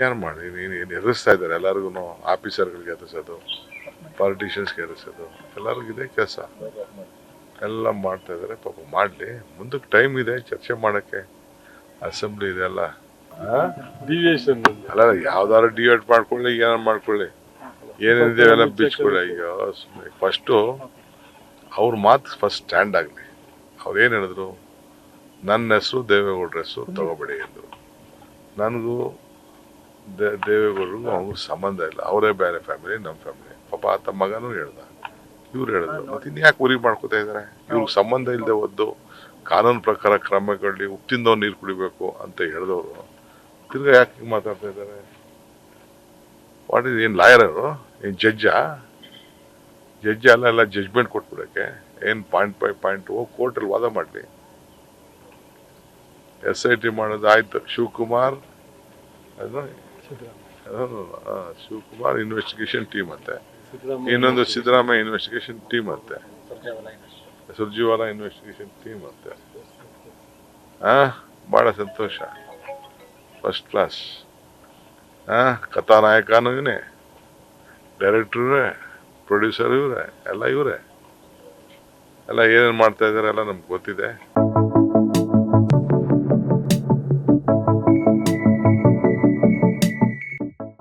ಏನು ಮಾಡಿ? ನೀನು ಎದುರಿಸ್ತಾ ಇದ್ದಾರೆ. ಎಲ್ಲರಿಗೂ ಆಫೀಸರ್ಗಳಿಗೆ ಎದುರಿಸೋದು ಪಾಲಿಟಿಷಿಯನ್ಸ್ಗೆ ಎದುರಿಸೋದು ಎಲ್ಲರಿಗೂ ಇದೇ ಕೆಲಸ. ಎಲ್ಲ ಮಾಡ್ತಾ ಇದ್ದಾರೆ. ಪಾಪ ಮಾಡಲಿ. ಮುಂದಕ್ಕೆ ಟೈಮ್ ಇದೆ. ಚರ್ಚೆ ಮಾಡೋಕ್ಕೆ ಅಸೆಂಬ್ಲಿ ಇದೆ ಅಲ್ಲ. ಅಲ್ಲ ಯಾವ್ದಾದ್ರು ಡಿವೈಡ್ ಮಾಡ್ಕೊಳ್ಳಿ ಏನಾರು ಮಾಡ್ಕೊಳ್ಳಿ. ಏನಿದೆ ಎಲ್ಲ ಬಿಚ್ಕೊಳ್ಳಿ. ಈಗ ಸುಮ್ಮನೆ ಫಸ್ಟು ಅವ್ರ ಮಾತು ಫಸ್ಟ್ ಸ್ಟ್ಯಾಂಡ್ ಆಗಲಿ. ಅವ್ರು ಏನು ಹೇಳಿದ್ರು? ನನ್ನ ಹೆಸರು ದೇವೇಗೌಡರ ಹೆಸರು ತಗೋಬೇಡಿ ಎಂದರು ನನಗೂ ದೇವೇಗೌಡರಿಗೂ ಅವ್ರಿಗೂ ಸಂಬಂಧ ಇಲ್ಲ. ಅವರೇ ಬೇರೆ ಫ್ಯಾಮಿಲಿ ನಮ್ಮ ಫ್ಯಾಮಿಲಿ ಪಾಪ ಆತ ಮಗನೂ ಹೇಳ್ದ. ಇವ್ರು ಹೇಳಿದ್ರು. ಮತ್ತೆ ಇನ್ಯಾಕೆ ಉರಿ ಮಾಡ್ಕೋತಾ ಇದ್ದಾರೆ ಇವ್ರಿಗೆ ಸಂಬಂಧ ಇಲ್ಲದೆ ಒದ್ದು ಕಾನೂನು ಪ್ರಕಾರ ಕ್ರಮಗಳಲ್ಲಿ ಉಪ್ಪಿಂದವ್ ನೀರು ಕುಡಿಬೇಕು ಅಂತ ಹೇಳಿದವರು. ತಿರ್ಗಾ ಯಾಕೆ ಹಿಂಗೆ ಮಾತಾಡ್ತಾ ಇದ್ದಾರೆ ವಾಟ್ ಇಸ್ ಏನು ಲಾಯರ್ ಅವರು? ಏನು ಜಡ್ಜಾ ಜಡ್ಜ್ ಅಲ್ಲ ಎಲ್ಲ ಜಡ್ಜ್ಮೆಂಟ್ ಕೊಟ್ಬಿಡೋಕ್ಕೆ. ಏನು ಪಾಯಿಂಟ್ ಬೈ ಪಾಯಿಂಟ್ ಹೋಗಿ ಕೋರ್ಟಲ್ಲಿ ವಾದ ಮಾಡಲಿ. ಎಸ್ ಐ ಟಿ ಮಾಡೋದು ಆಯಿತು. ಶಿವಕುಮಾರ್ ಅದನ್ನು ಶಿವಕುಮಾರ್ ಇನ್ವೆಸ್ಟಿಗೇಷನ್ ಟೀಮ್ ಅಂತೆ. ಇನ್ನೊಂದು ಸಿದ್ದರಾಮಯ್ಯ ಇನ್ವೆಸ್ಟಿಗೇಷನ್ ಟೀಮ್ ಅಂತೆ. ಸುರ್ಜಿವಾಲ ಇನ್ವೆಸ್ಟಿಗೇಷನ್ ಟೀಮ್ ಅಂತೆ. ಆ ಭಾಳ ಸಂತೋಷ. ಫಸ್ಟ್ ಕ್ಲಾಸ್ ಹಾ ಕಥಾನಾಯಕನೂ ಇವನೇ ಡೈರೆಕ್ಟರ್ ಇವರೇ ಪ್ರೊಡ್ಯೂಸರ್ ಇವರೇ ಎಲ್ಲ ಇವರೇ. ಎಲ್ಲ ಏನೇನು ಮಾಡ್ತಾ ಇದ್ದಾರೆ ಎಲ್ಲ ನಮ್ಗೆ ಗೊತ್ತಿದೆ.